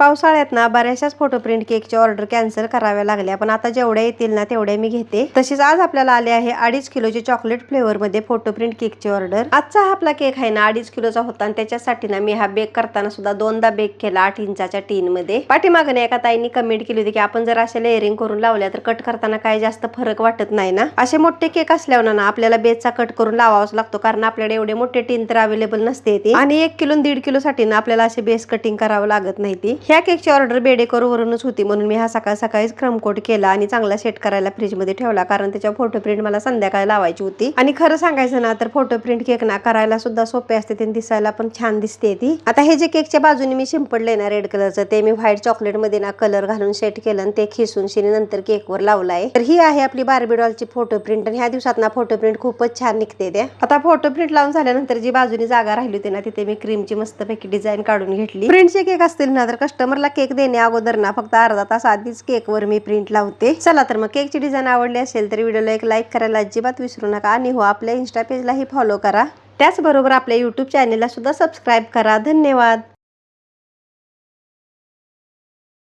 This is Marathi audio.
पावसाळ्यात ना बऱ्याचशाच फोटो प्रिंट केकची ऑर्डर कॅन्सल कराव्या लागल्या. पण आता जेवढ्या येतील ना तेवढ्या मी घेते. तसेच आज आपल्याला आले आहे अडीच किलोचे चॉकलेट फ्लेवर मध्ये फोटो प्रिंट केकची ऑर्डर आजचा हा आपला केक आहे ना अडीच किलोचा होता आणि त्याच्यासाठी ना मी हा बेक करताना सुद्धा दोनदा बेक केला आठ इंचाच्या टीन मध्ये. पाठीमागणे एका ताईंनी कमेंट केली होती की आपण जर अशा लेअरिंग करून लावल्या तर कट करताना काही जास्त फरक वाटत नाही ना? असे मोठे केक असल्यावर ना आपल्याला बेसचा कट करून लावावाच लागतो कारण आपल्याकडे एवढे मोठे टीन तर अवेलेबल नसते ती. आणि एक किलो दीड किलो साठी ना आपल्याला असे बेस कटिंग करावं लागत नाही ती. ह्या केकची ऑर्डर बेडेकरवरूनच होती म्हणून मी हा सकाळ सकाळीच क्रमकोट केला आणि चांगला सेट करायला फ्रीजमध्ये ठेवला. कारण त्याच्या फोटो प्रिंट मला संध्याकाळी लावायची होती. आणि खरं सांगायचं ना तर फोटो प्रिंट केक ना करायला सुद्धा सोपे असते ते दिसायला पण छान दिसते ती. आता हे जे केकच्या बाजूने मी शिंपडले ना रेड कलरचं ते मी व्हाईट चॉकलेटमध्ये ना कलर घालून सेट केलं आणि ते खिसून शिनी नंतर केकवर लावलाय. तर ही आहे आपली बार्बी डॉलची फोटो प्रिंट आणि ह्या दिवसात ना फोटो प्रिंट खूपच छान निघते ते. आता फोटो प्रिंट लावून झाल्यानंतर जी बाजूनी जागा राहिली होती ना तिथे मी क्रीमची मस्तपैकी डिझाईन काढून घेतली. प्रिंटचे केक असतील ना तर कस्टमरला केक देण्या अगोदर ना फक्त अर्धा तास आधीच केकवर मी प्रिंट लावते. चला तर मग केकची डिझाईन आवडली असेल तर व्हिडिओला एक लाईक करायला अजिबात विसरू नका आणि हो आपल्या इन्स्टा पेजलाही फॉलो करा. त्याचबरोबर आपल्या युट्यूब चॅनेलला सुद्धा सबस्क्राईब करा. धन्यवाद!